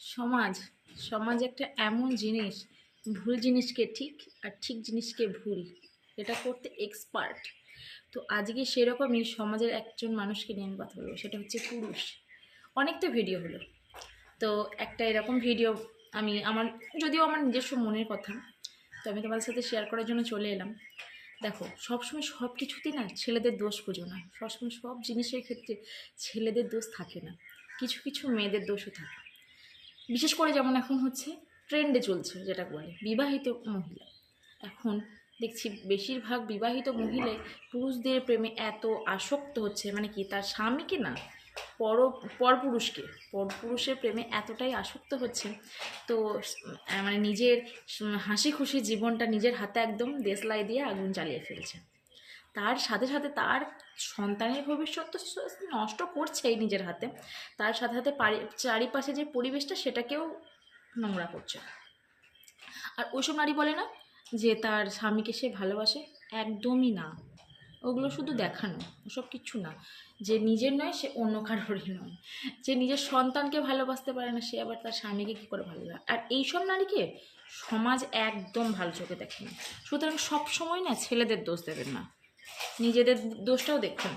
সমাজ সমাজ একটা এমন জিনিস, ভুল জিনিসকে ঠিক আর ঠিক জিনিসকে ভুল। এটা করতে এক্সপার্ট তো আজকে সেরকমই সমাজের একজন মানুষকে নিয়ে কথা বলব, সেটা হচ্ছে পুরুষ। অনেক তো ভিডিও হলো। তো একটা এরকম ভিডিও আমি আমার, যদিও আমার নিজস্ব মনের কথা, তো আমি তোমাদের সাথে শেয়ার করার জন্য চলে এলাম। দেখো, সবসময় সব কিছুতেই না ছেলেদের দোষ খুঁজো না। সবসময় সব জিনিসের ক্ষেত্রে ছেলেদের দোষ থাকে না। কিছু কিছু মেয়েদের দোষও থাকে। বিশেষ করে যেমন এখন হচ্ছে ট্রেন্ডে চলছে, যেটা বলে বিবাহিত মহিলা। এখন দেখছি বেশিরভাগ বিবাহিত মহিলাই পুরুষদের প্রেমে এত আসক্ত হচ্ছে মানে কি, তার স্বামীকে না, পর, পরপুরুষকে, পরপুরুষের প্রেমে এতটাই আসক্ত হচ্ছে, তো মানে নিজের হাসি খুশি জীবনটা নিজের হাতে একদম দেশলাই দিয়ে আগুন জ্বালিয়ে ফেলছে। তার সাথে সাথে তার সন্তানের ভবিষ্যৎ তো নষ্ট করছেই নিজের হাতে। তার সাথে সাথে চারিপাশে যে পরিবেশটা সেটাকেও নোংরা করছে। আর ওইসব নারী বলে না যে তার স্বামীকে সে ভালোবাসে? একদমই না। ওগুলো শুধু দেখানো, ওসব কিচ্ছু না। যে নিজের নয়, সে অন্য কারোরই নয়। যে নিজের সন্তানকে ভালোবাসতে পারে না, সে আবার তার স্বামীকে কী করে ভালোবাসে? আর এইসব নারীকে সমাজ একদম ভালো চোখে দেখে না। সুতরাং সব সময় না ছেলেদের দোষ দেবেন না। নিজেদের দোষটাও দেখুন